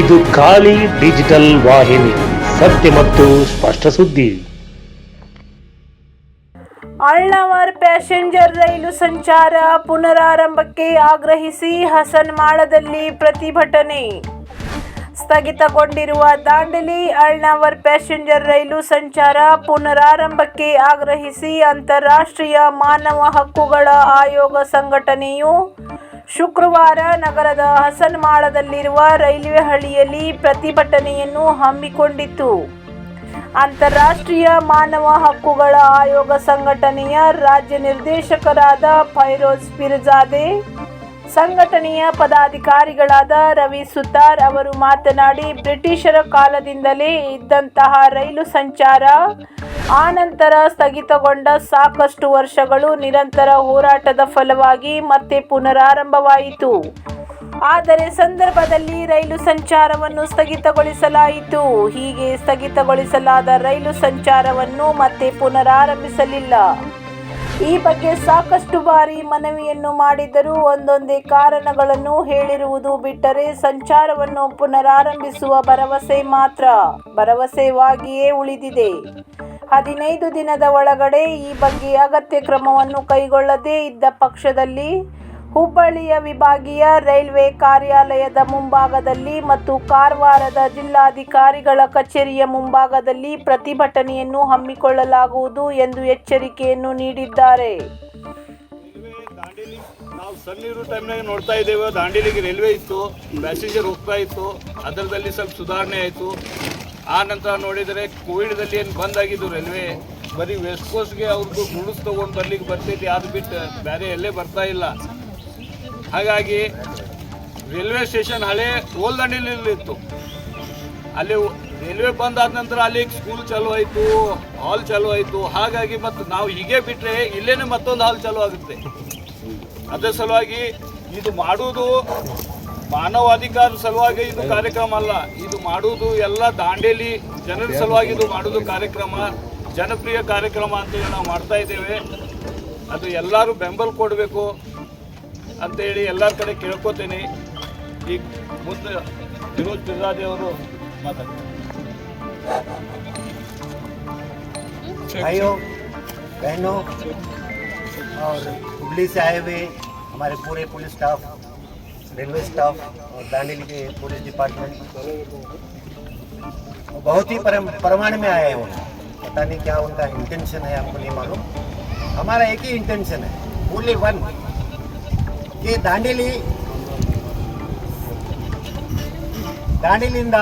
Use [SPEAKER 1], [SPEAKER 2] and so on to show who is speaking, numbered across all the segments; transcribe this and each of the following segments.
[SPEAKER 1] ಇದು ಖಾಲಿ ಡಿಜಿಟಲ್ ವಾಹಿನಿ, ಸತ್ಯ ಮತ್ತು ಸ್ಪಷ್ಟ ಸುದ್ದಿ.
[SPEAKER 2] ಅಳ್ನಾವರ್ ಪ್ಯಾಸೆಂಜರ್ ರೈಲು ಸಂಚಾರ ಪುನರಾರಂಭಕ್ಕೆ ಆಗ್ರಹಿಸಿ ಹಸನ್ಮಾಳದಲ್ಲಿ ಪ್ರತಿಭಟನೆ. ಸ್ಥಗಿತಗೊಂಡಿರುವ ದಾಂಡಲಿ ಅಳ್ನಾವರ್ ಪ್ಯಾಸೆಂಜರ್ ರೈಲು ಸಂಚಾರ ಪುನರಾರಂಭಕ್ಕೆ ಆಗ್ರಹಿಸಿ ಅಂತಾರಾಷ್ಟ್ರೀಯ ಮಾನವ ಹಕ್ಕುಗಳ ಆಯೋಗ ಸಂಘಟನೆಯು ಶುಕ್ರವಾರ ನಗರದ ಹಸನ್ಮಾಳದಲ್ಲಿರುವ ರೈಲ್ವೆ ಹಳಿಯಲ್ಲಿ ಪ್ರತಿಭಟನೆಯನ್ನು ಹಮ್ಮಿಕೊಂಡಿತ್ತು. ಅಂತಾರಾಷ್ಟ್ರೀಯ ಮಾನವ ಹಕ್ಕುಗಳ ಆಯೋಗ ಸಂಘಟನೆಯ ರಾಜ್ಯ ನಿರ್ದೇಶಕರಾದ ಫೈರೋಜ್ ಪಿರ್ಜಾದೆ, ಸಂಘಟನೆಯ ಪದಾಧಿಕಾರಿಗಳಾದ ರವಿ ಸುತಾರ್ ಅವರು ಮಾತನಾಡಿ, ಬ್ರಿಟಿಷರ ಕಾಲದಿಂದಲೇ ಇದ್ದಂತಹ ರೈಲು ಸಂಚಾರ ಆನಂತರ ಸ್ಥಗಿತಗೊಂಡ ಸಾಕಷ್ಟು ವರ್ಷಗಳು ನಿರಂತರ ಹೋರಾಟದ ಫಲವಾಗಿ ಮತ್ತೆ ಪುನರಾರಂಭವಾಯಿತು. ಆದರೆ ಸಂದರ್ಭದಲ್ಲಿ ರೈಲು ಸಂಚಾರವನ್ನು ಸ್ಥಗಿತಗೊಳಿಸಲಾಯಿತು. ಹೀಗೆ ಸ್ಥಗಿತಗೊಳಿಸಲಾದ ರೈಲು ಸಂಚಾರವನ್ನು ಮತ್ತೆ ಪುನರಾರಂಭಿಸಲಿಲ್ಲ. ಈ ಬಗ್ಗೆ ಸಾಕಷ್ಟು ಬಾರಿ ಮನವಿಯನ್ನು ಮಾಡಿದರೂ ಒಂದೊಂದೇ ಕಾರಣಗಳನ್ನು ಹೇಳಿರುವುದು ಬಿಟ್ಟರೆ ಸಂಚಾರವನ್ನು ಪುನರಾರಂಭಿಸುವ ಭರವಸೆ ಮಾತ್ರ, ಭರವಸೆವಾಗಿಯೇ ಉಳಿದಿದೆ. ಹದಿನೈದು ದಿನದ ಒಳಗಡೆ ಈ ಬಗ್ಗೆ ಅಗತ್ಯ ಕ್ರಮವನ್ನು ಕೈಗೊಳ್ಳದೇ ಇದ್ದ ಪಕ್ಷದಲ್ಲಿ ಹುಬ್ಬಳ್ಳಿಯ ವಿಭಾಗೀಯ ರೈಲ್ವೆ ಕಾರ್ಯಾಲಯದ ಮುಂಭಾಗದಲ್ಲಿ ಮತ್ತು ಕಾರವಾರದ ಜಿಲ್ಲಾಧಿಕಾರಿಗಳ ಕಚೇರಿಯ ಮುಂಭಾಗದಲ್ಲಿ ಪ್ರತಿಭಟನೆಯನ್ನು ಹಮ್ಮಿಕೊಳ್ಳಲಾಗುವುದು ಎಂದು ಎಚ್ಚರಿಕೆಯನ್ನು ನೀಡಿದ್ದಾರೆ.
[SPEAKER 3] ನಾವು ಸಣ್ಣ ಟೈಮ್ನಾಗ ನೋಡ್ತಾ ಇದ್ದೇವೆ. ದಾಂಡೇಲಿಗೆ ರೈಲ್ವೆ ಇತ್ತು ಪ್ಯಾಸೆಂಜರ್ ಹೋಗ್ತಾ ಇತ್ತು. ಅದರದಲ್ಲಿ ಸ್ವಲ್ಪ ಸುಧಾರಣೆ ಆಯಿತು. ಆ ನಂತರ ನೋಡಿದರೆ ಕೋವಿಡ್ದಲ್ಲಿ ಏನು ಬಂದ್ ಆಗಿದ್ದು ರೈಲ್ವೆ? ಬರೀ ವೆಸ್ಟ್ ಕೋಸ್ಟ್ಗೆ ಅವ್ರದ್ದು ಗುಡ್ಸ್ ತೊಗೊಂಡು ಬರ್ಲಿಕ್ಕೆ ಬರ್ತೈತಿ ಅದು ಬಿಟ್ಟು ಬೇರೆ ಎಲ್ಲೇ ಬರ್ತಾ ಇಲ್ಲ. ಹಾಗಾಗಿ ರೈಲ್ವೆ ಸ್ಟೇಷನ್ ಹಳೆ ಓಲ್ ದಾಂಡೇಲಿಯಲ್ಲಿ ಇತ್ತು. ಅಲ್ಲಿ ರೈಲ್ವೆ ಬಂದಾದ ನಂತರ ಅಲ್ಲಿ ಸ್ಕೂಲ್ ಚಾಲು ಆಯಿತು ಹಾಲ್ ಚಾಲು ಆಯಿತು. ಹಾಗಾಗಿ ಮತ್ತು ನಾವು ಹೀಗೆ ಬಿಟ್ಟರೆ ಇಲ್ಲೇನೆ ಮತ್ತೊಂದು ಹಾಲ್ ಚಾಲು ಆಗುತ್ತೆ. ಅದೇ ಸಲುವಾಗಿ ಇದು ಮಾಡುವುದು ಮಾನವಾಧಿಕಾರ ಸಲುವಾಗಿ ಇದು ಕಾರ್ಯಕ್ರಮ ಅಲ್ಲ ಇದು ಮಾಡುವುದು ಎಲ್ಲ ದಾಂಡೇಲಿ ಜನರ ಸಲುವಾಗಿ ಇದು ಮಾಡುವುದು ಕಾರ್ಯಕ್ರಮ ಜನಪ್ರಿಯ ಕಾರ್ಯಕ್ರಮ ಅಂತೇಳಿ ನಾವು ಮಾಡ್ತಾ ಇದ್ದೇವೆ ಅದು ಎಲ್ಲರೂ ಬೆಂಬಲ ಕೊಡಬೇಕು ಅಂತೇಳಿ ಎಲ್ಲರ ಕಡೆ ಕೇಳ್ಕೊತೇನೆ ಈಗ ಮುಂದೆ ವಿನೋದ್ ಬಿರ್ರಾದಿ ಅವರು ಮಾತಾಡ್ತಾರೆ
[SPEAKER 4] भाइयों बहनों और हुबली से आए हुए हमारे पूरे पुलिस स्टाफ रेलवे स्टाफ और दांडेली के पुलिस डिपार्टमेंट वो बहुत ही परम परमाण में आए हैं वो पता नहीं क्या उनका इंटेंशन है हमको नहीं मालूम हमारा एक ही इंटेंशन है ओनली वन कि दांडेली ದಾಂಡೇಲಿಂದ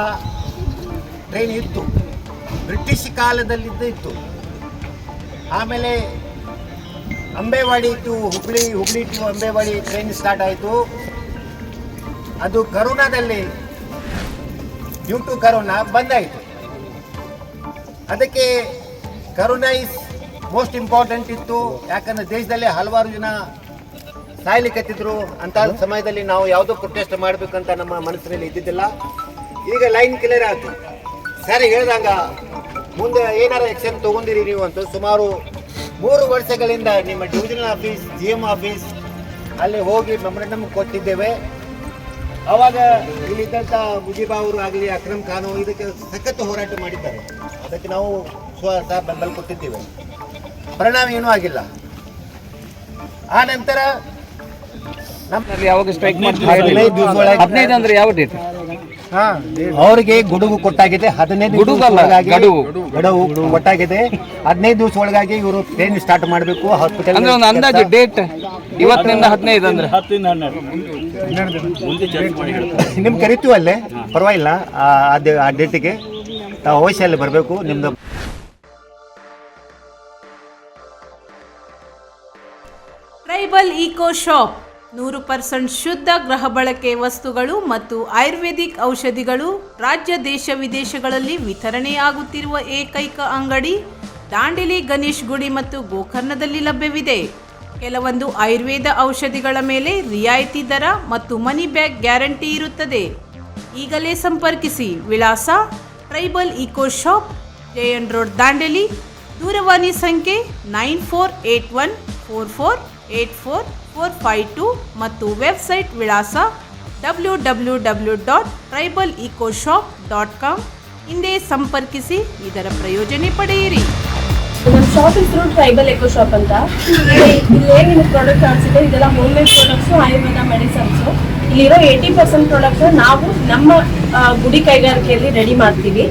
[SPEAKER 4] ಟ್ರೈನ್ ಇತ್ತು ಬ್ರಿಟಿಷ್ ಕಾಲದಲ್ಲಿದ್ದು ಇತ್ತು ಆಮೇಲೆ Ambewadi to Hubli Hubli to Ambewadi train start ಆಯಿತು ಅದು ಕರೋನಾದಲ್ಲಿ ಡ್ಯೂ ಟು ಕರೋನಾ ಬಂದಾಯಿತು. ಅದಕ್ಕೆ ಕರೋನಾ ಇಸ್ ಮೋಸ್ಟ್ ಇಂಪಾರ್ಟೆಂಟ್ ಇತ್ತು. ಯಾಕಂದ್ರೆ ದೇಶದಲ್ಲಿ ಹಲವಾರು ಜನ ಸಾಯ್ಲಿಕ್ಕತ್ತಿದ್ರು ಅಂತ ಸಮಯದಲ್ಲಿ ನಾವು ಯಾವುದೋ ಪ್ರೊಟೆಸ್ಟ್ ಮಾಡಬೇಕಂತ ನಮ್ಮ ಮನಸ್ಸಿನಲ್ಲಿ ಇದ್ದಿದ್ದಿಲ್ಲ. ಈಗ ಲೈನ್ ಕ್ಲಿಯರ್ ಆಯ್ತು. ಸರಿ, ಹೇಳ್ದಂಗ ಮುಂದೆ ಏನಾರ ಆಕ್ಷನ್ ತಗೊಂಡಿರಿ ನೀವು ಅಂತ ಸುಮಾರು ಮೂರು ವರ್ಷಗಳಿಂದ ನಿಮ್ಮ divisional office G M office ಅಲ್ಲಿ ಹೋಗಿ ಮೆಮೊರಂಡಮ್ ಕೊಟ್ಟಿದ್ದೇವೆ. ಅವಾಗ ಇಲ್ಲಿದ್ದಂಥ ಮುಜೀಬಾ ಅವರು ಆಗಲಿ ಅಕ್ರಮ್ ಖಾನ್ ಇದಕ್ಕೆ ಸಖತ್ ಹೋರಾಟ ಮಾಡಿದ್ದಾರೆ. ಅದಕ್ಕೆ ನಾವು ಸ್ವ ಬೆಂಬಲ ಕೊಟ್ಟಿದ್ದೇವೆ. ಪರಿಣಾಮ ಏನೂ ಆಗಿಲ್ಲ. ಆ ನಂತರ ನಮ್ಮ
[SPEAKER 5] ಅಲ್ಲಿ ಯಾವಾಗ ಸ್ಟ್ರೈಕ್
[SPEAKER 4] ಹದಿನೈದು ದಿವ್ಸ ಒಳಗೆ-
[SPEAKER 5] ಹದಿನೈದು ಅಂದ್ರೆ ಯಾವ ಡೇಟ್
[SPEAKER 4] ಅವರಿಗೆ ಗುಡುಗು ಕೊಟ್ಟಾಗಿದೆ. ಹದಿನೈದು
[SPEAKER 5] ಗಡುವು.
[SPEAKER 4] ಗಡುವು ಕೊಟ್ಟಾಗಿದೆ. ಹದಿನೈದು ದಿವಸ ಒಳಗಾಗಿ ಇವರು ಟ್ರೈನ್ ಸ್ಟಾರ್ಟ್ ಮಾಡಬೇಕು. ಹಾಸ್ಪಿಟಲ್
[SPEAKER 5] ಅಂದ್ರೆ ಒಂದು ಅಂದಾಜು ಡೇಟ್ ಇವತ್ತಿನಿಂದ ಹದಿನೈದು ಅಂದ್ರೆ?
[SPEAKER 3] ಹತ್ತಿಂದ ಹನ್ನೆರಡು.
[SPEAKER 4] ನಿಮ್ಗೆ ಕರಿತೀವಿ ಅಲ್ಲೇ ಪರವಾಗಿಲ್ಲ. ಆ ಡೇಟಿಗೆ ತಾವು ಅಲ್ಲಿ ಬರಬೇಕು ನಿಮ್ದು.
[SPEAKER 2] Tribal eco shop. ನೂರು ಪರ್ಸೆಂಟ್ ಶುದ್ಧ ಗೃಹ ಬಳಕೆ ವಸ್ತುಗಳು ಮತ್ತು ಆಯುರ್ವೇದಿಕ್ ಔಷಧಿಗಳು ರಾಜ್ಯ ದೇಶ ವಿದೇಶಗಳಲ್ಲಿ ವಿತರಣೆಯಾಗುತ್ತಿರುವ ಏಕೈಕ ಅಂಗಡಿ ದಾಂಡೇಲಿ ಗಣೇಶ್ ಗುಡಿ ಮತ್ತು ಗೋಕರ್ಣದಲ್ಲಿ ಲಭ್ಯವಿದೆ. ಕೆಲವೊಂದು ಆಯುರ್ವೇದ ಔಷಧಿಗಳ ಮೇಲೆ ರಿಯಾಯಿತಿ ದರ ಮತ್ತು ಮನಿ ಬ್ಯಾಗ್ ಗ್ಯಾರಂಟಿ ಇರುತ್ತದೆ. ಈಗಲೇ ಸಂಪರ್ಕಿಸಿ ವಿಳಾಸ tribal eco shop Jayan road, Dandeli. ದೂರವಾಣಿ ಸಂಖ್ಯೆ nine four eight one four four eight four four five two ಮತ್ತು ವೆಬ್ಸೈಟ್ ವಿಳಾಸ W W W dot tribal eco shop dot com. ಹಿಂದೆ ಸಂಪರ್ಕಿಸಿ, ಇದರ ಪ್ರಯೋಜನ ಪಡೆಯಿರಿ.
[SPEAKER 6] ನಮ್ಮ ಶಾಪ್ ಹೆಸರು ಟ್ರೈಬಲ್ ಎಕೋ ಶಾಪ್ ಅಂತ. ಇಲ್ಲಿ ಏನೇನು ಪ್ರಾಡಕ್ಟ್ ಕಾಣಿಸುತ್ತೆ. ಇದೆಲ್ಲ home made products Ayurveda medicines ಇಲ್ಲಿರೋ ಏಯ್ಟಿ ಪರ್ಸೆಂಟ್ ಪ್ರಾಡಕ್ಟ್ಸ್ ನಾವು ನಮ್ಮ ಗುಡಿ ಕೈಗಾರಿಕೆಯಲ್ಲಿ ರೆಡಿ ಮಾಡ್ತೀವಿ.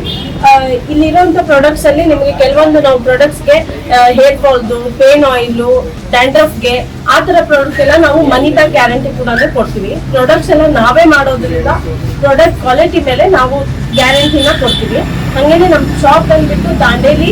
[SPEAKER 6] ಇಲ್ಲಿರೋಂಥ ಪ್ರಾಡಕ್ಟ್ಸ್ ಅಲ್ಲಿ ನಿಮಗೆ ಕೆಲವೊಂದು ನಾವು ಪ್ರಾಡಕ್ಟ್ಸ್ಗೆ ಹೇರ್ ಫಾಲ್ದು ಪೇನ್ ಆಯಿಲು ಡ್ಯಾಂಡ್ರಫ್ಗೆ ಆ ಥರ ಪ್ರಾಡಕ್ಟ್ ಎಲ್ಲ ನಾವು ಮನಿ ಬ್ಯಾಕ್ ಗ್ಯಾರಂಟಿ ಕೂಡ ಕೊಡ್ತೀವಿ. ಪ್ರಾಡಕ್ಟ್ಸ್ ಎಲ್ಲ ನಾವೇ ಮಾಡೋದ್ರಿಂದ ಪ್ರಾಡಕ್ಟ್ ಕ್ವಾಲಿಟಿ ಮೇಲೆ ನಾವು ಗ್ಯಾರಂಟಿನ ಕೊಡ್ತೀವಿ. ಹಾಗೇನೆ ನಮ್ಮ ಶಾಪ್ ಬಂದ್ಬಿಟ್ಟು ದಾಂಡೇಲಿ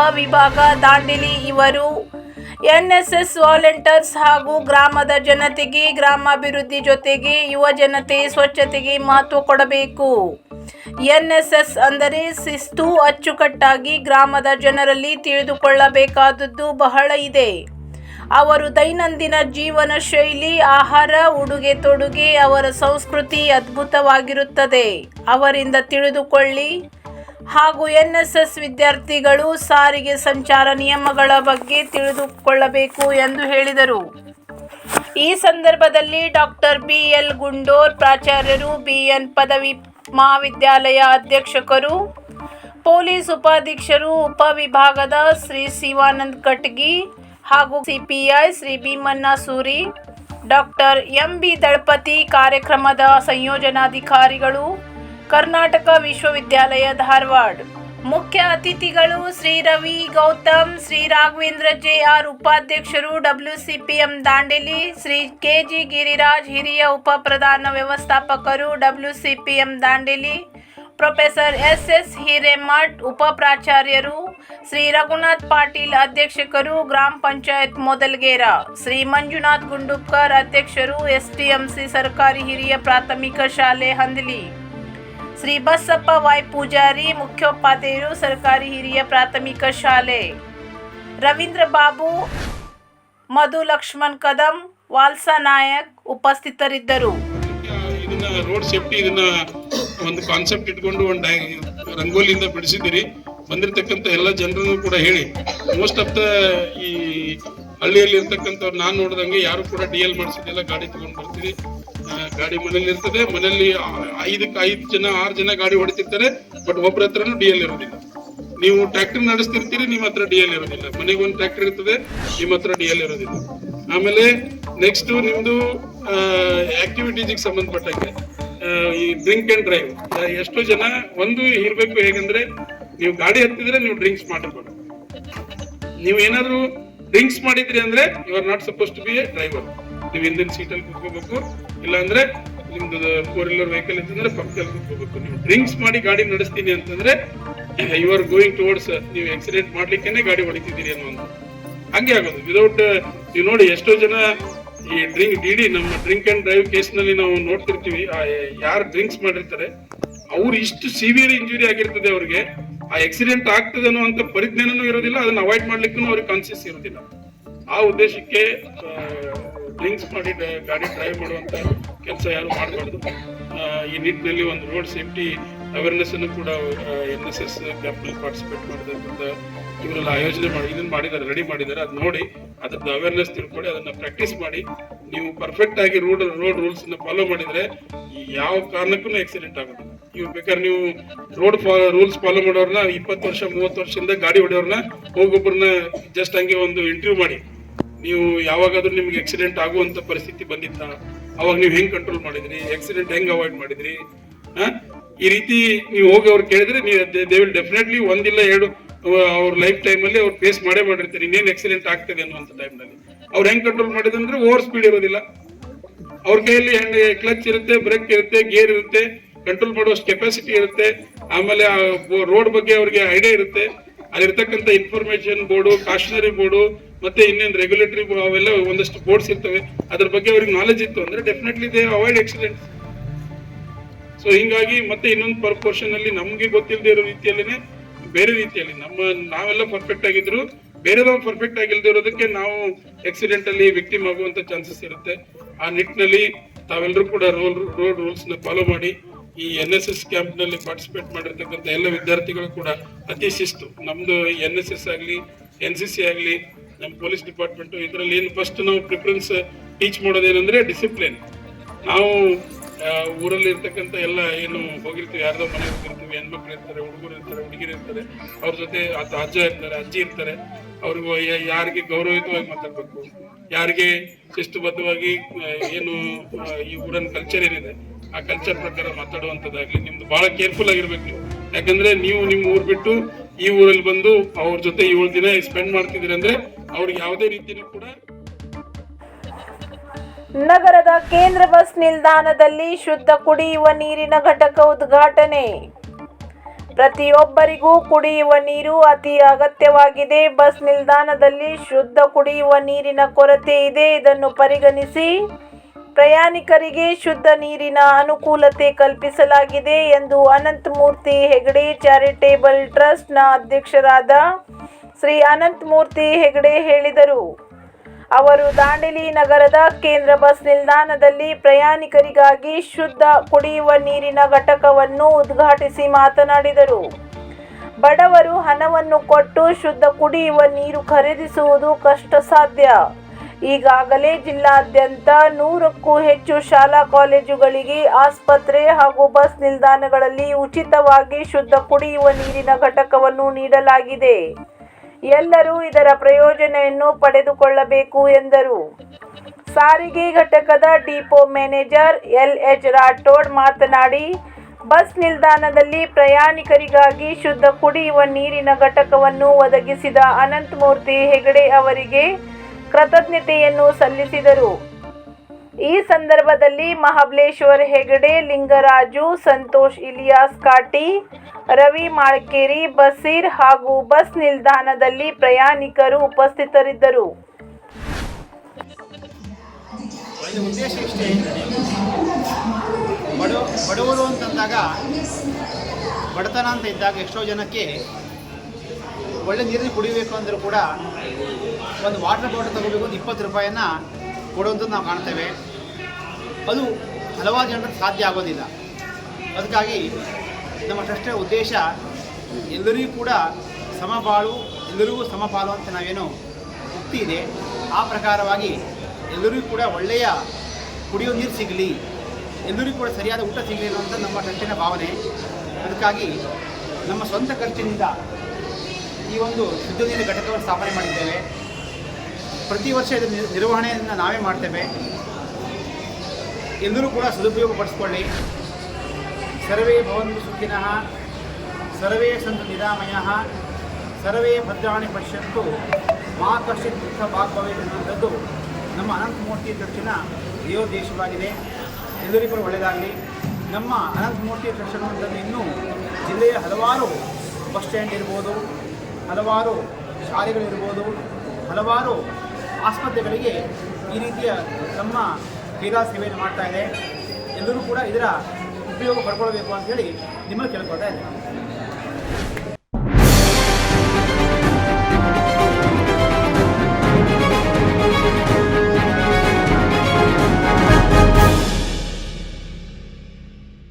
[SPEAKER 2] ಉಪವಿಭಾಗ ದಾಂಡಿಲಿ ಇವರು ಎನ್ಎಸ್ಎಸ್ ವಾಲಂಟಿಯರ್ಸ್ ಹಾಗೂ ಗ್ರಾಮದ ಜನತೆಗೆ, ಗ್ರಾಮಾಭಿವೃದ್ಧಿ ಜೊತೆಗೆ, ಯುವ ಜನತೆ ಸ್ವಚ್ಛತೆಗೆ ಮಹತ್ವ ಕೊಡಬೇಕು. ಎನ್ಎಸ್ಎಸ್ ಅಂದರೆ ಶಿಸ್ತು ಅಚ್ಚುಕಟ್ಟಾಗಿ ಗ್ರಾಮದ ಜನರಲ್ಲಿ ತಿಳಿದುಕೊಳ್ಳಬೇಕಾದದ್ದು ಬಹಳ ಇದೆ. ಅವರು ದೈನಂದಿನ ಜೀವನ ಶೈಲಿ, ಆಹಾರ, ಉಡುಗೆ ತೊಡುಗೆ ಅವರ ಸಂಸ್ಕೃತಿ ಅದ್ಭುತವಾಗಿರುತ್ತದೆ. ಅವರಿಂದ ತಿಳಿದುಕೊಳ್ಳಿ. ಹಾಗೂ ಎನ್ಎಸ್ಎಸ್ ವಿದ್ಯಾರ್ಥಿಗಳು ಸಾರಿಗೆ ಸಂಚಾರ ನಿಯಮಗಳ ಬಗ್ಗೆ ತಿಳಿದುಕೊಳ್ಳಬೇಕು ಎಂದು ಹೇಳಿದರು. ಈ ಸಂದರ್ಭದಲ್ಲಿ ಡಾಕ್ಟರ್ ಬಿ ಎಲ್ ಗುಂಡೋರ್, ಪ್ರಾಚಾರ್ಯರು ಬಿಎನ್ ಪದವಿ ಮಹಾವಿದ್ಯಾಲಯ ಅಧ್ಯಕ್ಷಕರು, ಪೊಲೀಸ್ ಉಪಾಧೀಕ್ಷರು ಉಪವಿಭಾಗದ ಶ್ರೀ ಶಿವಾನಂದ್ ಕಟ್ಗಿ ಹಾಗೂ CPI Shri Bhimanna Suri, doctor M B Dalapathi ಕಾರ್ಯಕ್ರಮದ ಸಂಯೋಜನಾಧಿಕಾರಿಗಳು ಕರ್ನಾಟಕ ವಿಶ್ವವಿದ್ಯಾಲಯ ಧಾರವಾಡ. ಮುಖ್ಯ ಅತಿಥಿಗಳು ಶ್ರೀ ರವಿ ಗೌತಮ್, ಶ್ರೀ ರಾಘವೇಂದ್ರ ಜೆ ಆರ್ ಉಪಾಧ್ಯಕ್ಷರು WCPM Dandeli, Shri K G Giriraj, ಹಿರಿಯ ಉಪ ಪ್ರಧಾನ ವ್ಯವಸ್ಥಾಪಕರು WCPM Dandeli, professor S S Hiremath, ಉಪ ಪ್ರಾಚಾರ್ಯರು, ಶ್ರೀ ರಘುನಾಥ್ ಪಾಟೀಲ್ ಅಧ್ಯಕ್ಷಕರು, ಗ್ರಾಮ ಪಂಚಾಯತ್ ಮೊದಲ್ಗೇರ, ಶ್ರೀ ಮಂಜುನಾಥ್ ಗುಂಡುಪ್ಕರ್ ಅಧ್ಯಕ್ಷರು ಎಸ್ಟಿಎಂಸಿ ಸರ್ಕಾರಿ ಹಿರಿಯ ಪ್ರಾಥಮಿಕ ಶಾಲೆ ಹಂದಲಿ. ಶ್ರೀ ಬಸಪ್ಪ ವಾಯ್ ಪೂಜಾರಿ ಮುಖ್ಯೋಪಾಧ್ಯಾಯರು ಸರ್ಕಾರಿ ಹಿರಿಯ ಪ್ರಾಥಮಿಕ ಶಾಲೆ. ರವೀಂದ್ರ ಬಾಬು ಮಧು ಲಕ್ಷ್ಮಣ್ ಕದಂ ವಾಲ್ಸ ನಾಯಕ್ ಉಪಸ್ಥಿತರಿದ್ದರು.
[SPEAKER 7] ಇದನ್ನ ರೋಡ್ ಸೇಫ್ಟಿ ಇದನ್ನ ಒಂದು ಕಾನ್ಸೆಪ್ಟ್ ಇಟ್ಕೊಂಡು ಒಂದು ರಂಗೋಲಿಯಿಂದ ಬಿಡಿಸಿದ್ದೀರಿ. ಬಂದಿರತಕ್ಕಂಥ ಎಲ್ಲ ಜನರನ್ನು ಕೂಡ ಹೇಳಿ. ಮೋಸ್ಟ್ ಆಫ್ ದ ಈ ಹಳ್ಳಿಯಲ್ಲಿ ಇರ್ತಕ್ಕಂಥವ್ರು ನಾನು ನೋಡಿದಂಗೆ ಯಾರು ಕೂಡ ಡಿ ಎಲ್ ಮಾಡಿಸಿದ್ದೆಲ್ಲ ಗಾಡಿ ತಗೊಂಡು ಬರ್ತೀರಿ. ಆ, ಗಾಡಿ ಮನೇಲಿ ಇರ್ತದೆ ಮನೆಯಲ್ಲಿ ಐದಕ್ಕೆ ಐದು ಜನ, ಆರು ಜನ ಗಾಡಿ ಹೊಡಿತಿರ್ತಾರೆ. ಬಟ್ ಒಬ್ಬರ ಹತ್ರನೂ ಡಿ ಎಲ್ ಇರೋದಿಲ್ಲ. ನೀವು ಟ್ರ್ಯಾಕ್ಟರ್ ನಡೆಸ್ತಿರ್ತೀರಿ, ನಿಮ್ಮ ಹತ್ರ ಡಿ ಎಲ್ ಇರೋದಿಲ್ಲ. ಮನೆಗೆ ಒಂದು ಟ್ರ್ಯಾಕ್ಟರ್ ಇರ್ತದೆ, ನಿಮ್ಮ ಹತ್ರ ಡಿ ಎಲ್ ಇರೋದಿಲ್ಲ. ಆಮೇಲೆ ನೆಕ್ಸ್ಟ್ ನಿಮ್ದು ಆಕ್ಟಿವಿಟೀಸಿಗೆ ಸಂಬಂಧಪಟ್ಟಂಗೆ ಈ ಡ್ರಿಂಕ್ ಅಂಡ್ ಡ್ರೈವ್ ಎಷ್ಟೋ ಜನ, ಒಂದು ಇರಬೇಕು ಹೇಗಂದ್ರೆ, ನೀವು ಗಾಡಿ ಹತ್ತಿದ್ರೆ ನೀವು ಡ್ರಿಂಕ್ಸ್ ಮಾಡಬಾರ್ದು ನೀವು ಏನಾದ್ರು ಡ್ರಿಂಕ್ಸ್ ಮಾಡಿದ್ರಿ ಅಂದ್ರೆ you are not suppose to be a driver ನೀವು ಹಿಂದಿನ ಸೀಟಲ್ಲಿ ಕುತ್ಕೋಬೇಕು? ಇಲ್ಲಾಂದ್ರೆ ನಿಮ್ದು ಫೋರ್ ವೀಲರ್ ವೆಹಿಕಲ್ ಇತ್ತಂದ್ರೆ ಪಕ್ಕದಲ್ಲಿ ಕೂತ್ಕೋಬೇಕು. ನೀವು ಡ್ರಿಂಕ್ಸ್ ಮಾಡಿ ಗಾಡಿ ನಡೆಸ್ತೀನಿ ಅಂತಂದ್ರೆ ಯು ಆರ್ ಗೋಯಿಂಗ್ ಟುವರ್ಡ್ಸ್ ನೀವು ಆಕ್ಸಿಡೆಂಟ್ ಮಾಡ್ಲಿಕ್ಕೆ ಗಾಡಿ ಹೊಡಿತಿದ್ದೀರಿ ಅನ್ನುವಂಥ ಹಂಗೆ ಆಗೋದು. ವಿದೌಟ್ ನೀವು ನೋಡಿ ಎಷ್ಟೋ ಜನ ಈ ಡ್ರಿಂಕ್ ಡಿ ನಮ್ಮ ಡ್ರಿಂಕ್ ಅಂಡ್ ಡ್ರೈವ್ ಕೇಸ್ನಲ್ಲಿ ನಾವು ನೋಡ್ತಿರ್ತೀವಿ. ಯಾರು ಡ್ರಿಂಕ್ಸ್ ಮಾಡಿರ್ತಾರೆ, ಅವ್ರು ಇಷ್ಟು ಸಿವಿಯರ್ ಇಂಜುರಿ ಆಗಿರ್ತದೆ ಅವ್ರಿಗೆ. ಆ ಆಕ್ಸಿಡೆಂಟ್ ಆಗ್ತದೆ ಅನ್ನುವಂಥ ಪರಿಜ್ಞಾನನೂ ಇರೋದಿಲ್ಲ, ಅದನ್ನ ಅವಾಯ್ಡ್ ಮಾಡ್ಲಿಕ್ಕೂ ಅವ್ರಿಗೆ ಕಾನ್ಸಿಯಸ್ ಇರೋದಿಲ್ಲ. ಆ ಉದ್ದೇಶಕ್ಕೆ ಡ್ರಿಂಕ್ಸ್ ಮಾಡಿ ಗಾಡಿ ಡ್ರೈವ್ ಮಾಡುವಂತ ಕೆಲಸ ಯಾರು ಮಾಡಬಾರ್ದು. ಈ ನಿಟ್ಟಿನಲ್ಲಿ ಒಂದು ರೋಡ್ ಸೇಫ್ಟಿ ಅವೇರ್ನೆಸ್ ಅನ್ನು ಕೂಡ ಎನ್ ಎಸ್ ಎಸ್ ಪಾರ್ಟಿಸಿಪೇಟ್ ಮಾಡಿದಂತ ಇವರೆಲ್ಲ ಆಯೋಜನೆ ಮಾಡಿ, ಇದನ್ನ ಮಾಡಿದ್ದಾರೆ ರೆಡಿ ಮಾಡಿದ್ದಾರೆ. ಅದು ನೋಡಿ, ಅದ್ರದ್ದು ಅವೇರ್ನೆಸ್ ತಿಳ್ಕೊಳ್ಳಿ, ಅದನ್ನ ಪ್ರಾಕ್ಟೀಸ್ ಮಾಡಿ. ನೀವು ಪರ್ಫೆಕ್ಟ್ ಆಗಿ ರೋಡ್ ರೋಡ್ ರೂಲ್ಸ್ ಫಾಲೋ ಮಾಡಿದ್ರೆ ಯಾವ ಕಾರಣಕ್ಕೂ ಆಕ್ಸಿಡೆಂಟ್ ಆಗುತ್ತೆ ನೀವು ಬೇಕಾದ್ರೆ ನೀವು ರೋಡ್ ರೂಲ್ಸ್ ಫಾಲೋ ಮಾಡೋರ್ನ ಇಪ್ಪತ್ತು ವರ್ಷ, ಮೂವತ್ತು ವರ್ಷದಿಂದ ಗಾಡಿ ಹೊಡೆಯೋರ್ನ ಹೋಗೊಬ್ಬರನ್ನ ಜಸ್ಟ್ ಹಂಗೆ ಒಂದು ಇಂಟರ್ವ್ಯೂ ಮಾಡಿ. ನೀವು ಯಾವಾಗಾದ್ರೂ ನಿಮ್ಗೆ ಆಕ್ಸಿಡೆಂಟ್ ಆಗುವಂತ ಪರಿಸ್ಥಿತಿ ಬಂದಿತ್ತ? ಅವಾಗ ನೀವು ಹೆಂಗ್ ಕಂಟ್ರೋಲ್ ಮಾಡಿದ್ರಿ? ಆಕ್ಸಿಡೆಂಟ್ ಹೆಂಗ್ ಅವಾಯ್ಡ್ ಮಾಡಿದ್ರಿ? ಈ ರೀತಿ ನೀವು ಹೋಗಿ ಅವ್ರು ಕೇಳಿದ್ರೆ ನೀವು ದೇ ವಿಲ್ ಡೆಫಿನೆಟ್ಲಿ ಒಂದಿಲ್ಲ ಎರಡು ಅವ್ರ ಲೈಫ್ ಟೈಮ್ ಅಲ್ಲಿ ಅವ್ರು ಫೇಸ್ ಮಾಡೇ ಮಾಡಿರ್ತಾರೆ. ಇನ್ನೇನ್ ಆಕ್ಸಿಡೆಂಟ್ ಆಗ್ತದೆ ಅನ್ನುವಂಥ ಟೈಮ್ನಲ್ಲಿ ಅವ್ರು ಹೆಂಗ್ ಕಂಟ್ರೋಲ್ ಮಾಡಿದಂದ್ರೆ ಓವರ್ ಸ್ಪೀಡ್ ಇರೋದಿಲ್ಲ. ಅವ್ರ ಕೈಯಲ್ಲಿ ಕ್ಲಚ್ ಇರುತ್ತೆ ಬ್ರೇಕ್ ಇರುತ್ತೆ ಗೇರ್ ಇರುತ್ತೆ ಕಂಟ್ರೋಲ್ ಮಾಡುವಷ್ಟು ಕೆಪಾಸಿಟಿ ಇರುತ್ತೆ. ಆಮೇಲೆ ರೋಡ್ ಬಗ್ಗೆ ಅವ್ರಿಗೆ ಐಡಿಯಾ ಇರುತ್ತೆ. ಅಲ್ಲಿರ್ತಕ್ಕಂಥ ಇನ್ಫಾರ್ಮೇಶನ್ ಬೋರ್ಡು ಕಾಶ್ನರಿ ಬೋರ್ಡು ಮತ್ತೆ ಇನ್ನೇನು ರೆಗ್ಯುಲೇಟರಿ ಅವೆಲ್ಲ ಒಂದಷ್ಟು ಬೋರ್ಡ್ಸ್ ಇರ್ತವೆ. ಅದ್ರ ಬಗ್ಗೆ ಅವ್ರಿಗೆ ನಾಲೆಜ್ ಇತ್ತು ಅಂದ್ರೆ definitely they avoid accidents so ಹಿಂಗಾಗಿ ಮತ್ತೆ ಇನ್ನೊಂದು ಪರ್ ಪೋರ್ಷನ್ ಅಲ್ಲಿ ನಮ್ಗೆ ಗೊತ್ತಿಲ್ಲದೆ ಇರೋ ರೀತಿಯಲ್ಲೇನೆ ಬೇರೆ ರೀತಿಯಲ್ಲಿ ನಮ್ಮ ನಾವೆಲ್ಲ ಪರ್ಫೆಕ್ಟ್ ಆಗಿದ್ರು, ಬೇರೆದವ್ರು ಪರ್ಫೆಕ್ಟ್ ಆಗಿಲ್ದೇ ಇರೋದಕ್ಕೆ ನಾವು ಆಕ್ಸಿಡೆಂಟ್ ಅಲ್ಲಿ ವಿಕ್ಟಿಮ್ ಆಗುವಂತ ಚಾನ್ಸಸ್ ಇರುತ್ತೆ. ಆ ನಿಟ್ಟಿನಲ್ಲಿ ತಾವೆಲ್ಲರೂ ಕೂಡ ರೋಲ್ ರೋಡ್ ರೂಲ್ಸ್ನ ಫಾಲೋ ಮಾಡಿ, ಈ ಎನ್ ಎಸ್ ಎಸ್ ಕ್ಯಾಂಪ್ನಲ್ಲಿ ಪಾರ್ಟಿಸಿಪೇಟ್ ಮಾಡಿರ್ತಕ್ಕಂಥ ಎಲ್ಲ ವಿದ್ಯಾರ್ಥಿಗಳು ಕೂಡ ಅತಿ ಶಿಸ್ತು. ನಮ್ದು ಎನ್ ಎಸ್ ಎಸ್ ಆಗಲಿ ಎನ್ ಸಿ ಸಿ ಆಗಲಿ ನಮ್ಮ ಪೊಲೀಸ್ ಡಿಪಾರ್ಟ್ಮೆಂಟ್ ಇದರಲ್ಲಿ ಏನು ಫಸ್ಟ್ ನಾವು ಪ್ರಿಫರೆನ್ಸ್ ಟೀಚ್ ಮಾಡೋದೇನಂದ್ರೆ ಡಿಸಿಪ್ಲಿನ್ ನಾವು ಊರಲ್ಲಿ ಇರ್ತಕ್ಕಂಥ ಎಲ್ಲ ಏನು ಹೋಗಿರ್ತೀವಿ, ಯಾರ್ದೋ ಮನೆ ಹೋಗಿರ್ತೀವಿ, ಹೆಣ್ಮಕ್ಳು ಇರ್ತಾರೆ, ಹುಡುಗರು ಇರ್ತಾರೆ, ಹುಡುಗಿರು ಇರ್ತಾರೆ, ಅವ್ರ ಜೊತೆ ಅಜ್ಜ ಅಜ್ಜ ಇರ್ತಾರೆ, ಅಜ್ಜಿ ಇರ್ತಾರೆ, ಅವ್ರಿಗೂ ಯಾರಿಗೆ ಗೌರವಯುತವಾಗಿ ಮಾತಾಡ್ಬೇಕು, ಯಾರಿಗೆ ಶಿಸ್ತುಬದ್ಧವಾಗಿ ಏನು ಈ ಊರಿನ ಕಲ್ಚರ್ ಏನಿದೆ, ಆ ಕಲ್ಚರ್ ಪ್ರಕಾರ ಮಾತಾಡುವಂಥದ್ದಾಗ್ಲಿ, ನಿಮ್ದು ಬಹಳ ಕೇರ್ಫುಲ್ ಆಗಿರ್ಬೇಕು ನೀವು. ಯಾಕಂದ್ರೆ ನೀವು ನಿಮ್ಮ ಊರ್ ಬಿಟ್ಟು ಈ ಊರಲ್ಲಿ ಬಂದು ಅವ್ರ ಜೊತೆ ಏಳು ದಿನ ಸ್ಪೆಂಡ್ ಮಾಡ್ತಿದ್ದೀರಿ ಅಂದ್ರೆ ಅವ್ರಿಗೆ ಯಾವುದೇ ರೀತಿಯೂ ಕೂಡ
[SPEAKER 2] ನಗರದ ಕೇಂದ್ರ ಬಸ್ ನಿಲ್ದಾಣದಲ್ಲಿ ಶುದ್ಧ ಕುಡಿಯುವ ನೀರಿನ ಘಟಕ ಉದ್ಘಾಟನೆ. ಪ್ರತಿಯೊಬ್ಬರಿಗೂ ಕುಡಿಯುವ ನೀರು ಅತಿ ಅಗತ್ಯವಾಗಿದೆ. ಬಸ್ ನಿಲ್ದಾಣದಲ್ಲಿ ಶುದ್ಧ ಕುಡಿಯುವ ನೀರಿನ ಕೊರತೆ ಇದೆ. ಇದನ್ನು ಪರಿಗಣಿಸಿ ಪ್ರಯಾಣಿಕರಿಗೆ ಶುದ್ಧ ನೀರಿನ ಅನುಕೂಲತೆ ಕಲ್ಪಿಸಲಾಗಿದೆ ಎಂದು ಅನಂತಮೂರ್ತಿ ಹೆಗಡೆ ಚಾರಿಟೇಬಲ್ ಟ್ರಸ್ಟ್ನ ಅಧ್ಯಕ್ಷರಾದ ಶ್ರೀ ಅನಂತಮೂರ್ತಿ ಹೆಗಡೆ ಹೇಳಿದರು. ಅವರು ದಾಂಡೇಲಿ ನಗರದ ಕೇಂದ್ರ ಬಸ್ ನಿಲ್ದಾಣದಲ್ಲಿ ಪ್ರಯಾಣಿಕರಿಗಾಗಿ ಶುದ್ಧ ಕುಡಿಯುವ ನೀರಿನ ಘಟಕವನ್ನು ಉದ್ಘಾಟಿಸಿ ಮಾತನಾಡಿದರು. ಬಡವರು ಹಣವನ್ನು ಕೊಟ್ಟು ಶುದ್ಧ ಕುಡಿಯುವ ನೀರು ಖರೀದಿಸುವುದು ಕಷ್ಟ ಸಾಧ್ಯ ಈಗಾಗಲೇ ಜಿಲ್ಲಾದ್ಯಂತ ನೂರಕ್ಕೂ ಹೆಚ್ಚು ಶಾಲಾ ಕಾಲೇಜುಗಳಿಗೆ ಆಸ್ಪತ್ರೆ ಹಾಗೂ ಬಸ್ ನಿಲ್ದಾಣಗಳಲ್ಲಿ ಉಚಿತವಾಗಿ ಶುದ್ಧ ಕುಡಿಯುವ ನೀರಿನ ಘಟಕವನ್ನು ನೀಡಲಾಗಿದೆ. ಎಲ್ಲರೂ ಇದರ ಪ್ರಯೋಜನೆಯನ್ನು ಪಡೆದುಕೊಳ್ಳಬೇಕು ಎಂದರು. ಸಾರಿಗೆ ಘಟಕದ depot manager L. H. Rathod ಮಾತನಾಡಿ, ಬಸ್ ನಿಲ್ದಾಣದಲ್ಲಿ ಪ್ರಯಾಣಿಕರಿಗಾಗಿ ಶುದ್ಧ ಕುಡಿಯುವ ನೀರಿನ ಘಟಕವನ್ನು ಒದಗಿಸಿದ ಅನಂತಮೂರ್ತಿ ಹೆಗಡೆ ಅವರಿಗೆ ಕೃತಜ್ಞತೆಯನ್ನು ಸಲ್ಲಿಸಿದರು. ಈ ಸಂದರ್ಭದಲ್ಲಿ ಮಹಾಬಲೇಶ್ವರ್ ಹೆಗಡೆ, ಲಿಂಗರಾಜು, ಸಂತೋಷ್, ಇಲಿಯಾಸ್ ಕಾಟಿ, ರವಿ ಮಾಳ್ಕೇರಿ, ಬಸೀರ್ ಹಾಗೂ ಬಸ್ ನಿಲ್ದಾಣದಲ್ಲಿ ಪ್ರಯಾಣಿಕರು ಉಪಸ್ಥಿತರಿದ್ದರು.
[SPEAKER 8] ಬಡವರು ಅಂತಂದಾಗ ಬಡತನ ಅಂತ ಇದ್ದಾಗ ಎಷ್ಟೋ ಜನಕ್ಕೆ ಒಳ್ಳೆ ನೀರನ್ನು ಕುಡಿಬೇಕು ಅಂದರೂ ಕೂಡ ಒಂದು ವಾಟರ್ ಬಾಟಲ್ ತಗೋಬೇಕು ಒಂದು ಇಪ್ಪತ್ತು ರೂಪಾಯಿಯನ್ನು ಕೊಡುವಂಥದ್ದು ನಾವು ಕಾಣ್ತೇವೆ. ಅದು ಹಲವಾರು ಜನರಿಗೆ ಸಾಧ್ಯ ಆಗೋದಿಲ್ಲ. ಅದಕ್ಕಾಗಿ ನಮ್ಮ ಟ್ರಸ್ಟ್ನ ಉದ್ದೇಶ ಎಲ್ಲರಿಗೂ ಕೂಡ ಸಮಬಾಳು ಎಲ್ಲರಿಗೂ ಸಮಪಾಲು ಅಂತ ನಾವೇನು ಉಕ್ತಿ ಇದೆ. ಆ ಪ್ರಕಾರವಾಗಿ ಎಲ್ಲರಿಗೂ ಕೂಡ ಒಳ್ಳೆಯ ಕುಡಿಯೋ ನೀರು ಸಿಗಲಿ, ಎಲ್ಲರಿಗೂ ಕೂಡ ಸರಿಯಾದ ಊಟ ಸಿಗಲಿ ಅನ್ನೋಂಥ ನಮ್ಮ ಟ್ರಸ್ಟಿನ ಭಾವನೆ. ಅದಕ್ಕಾಗಿ ನಮ್ಮ ಸ್ವಂತ ಖರ್ಚಿನಿಂದ ಈ ಒಂದು ಶುದ್ಧ ನೀರಿನ ಘಟಕವನ್ನು ಸ್ಥಾಪನೆ ಮಾಡಿದ್ದೇವೆ. ಪ್ರತಿ ವರ್ಷ ಇದರ ನಿರ್- ನಿರ್ವಹಣೆಯನ್ನು ನಾವೇ ಮಾಡ್ತೇವೆ. ಎಲ್ಲರೂ ಕೂಡ ಸದುಪಯೋಗ ಪಡಿಸ್ಕೊಳ್ಳಿ. ಸರ್ವೇ ಭವಂತು ಸುಖಿನಃ, ಸರ್ವೇ ಸಂತು ನಿರಾಮಯ, ಸರ್ವೇ ಭದ್ರಾಣಿ ಪಶ್ಯಂತು, ಮಾ ಕಶ್ಚಿತ್ ದುಃಖ ಭಾಗ್ಭವೇತ್ ಎನ್ನುವಂಥದ್ದು ನಮ್ಮ ಅನಂತಮೂರ್ತಿ ಟ್ರಸ್ಟಿನ ದೇವೋದ್ದೇಶವಾಗಿದೆ ಎಲ್ಲರಿಗೂ ಒಳ್ಳೆಯದಾಗಲಿ. ನಮ್ಮ ಅನಂತಮೂರ್ತಿ ಅನ್ನುವಂಥದ್ದು ಇನ್ನೂ ಜಿಲ್ಲೆಯ ಹಲವಾರು ಬಸ್ ಸ್ಟ್ಯಾಂಡ್ ಇರ್ಬೋದು, ಹಲವಾರು ಶಾಲೆಗಳಿರ್ಬೋದು, ಹಲವಾರು ಆಸ್ಪತ್ರೆಗಳಿಗೆ ಈ ರೀತಿಯ ತಮ್ಮ ಕ್ರೀಡಾ ಸೇವೆಯನ್ನು ಮಾಡ್ತಾ ಇದೆ. ಎಲ್ಲರೂ ಕೂಡ ಇದರ ಉಪಯೋಗ ಪಡ್ಕೊಳ್ಬೇಕು ಅಂತೇಳಿ ನಿಮ್ಮನ್ನು ಕೇಳ್ಕೊಳ್ತಾ ಇದ್ದೇನೆ.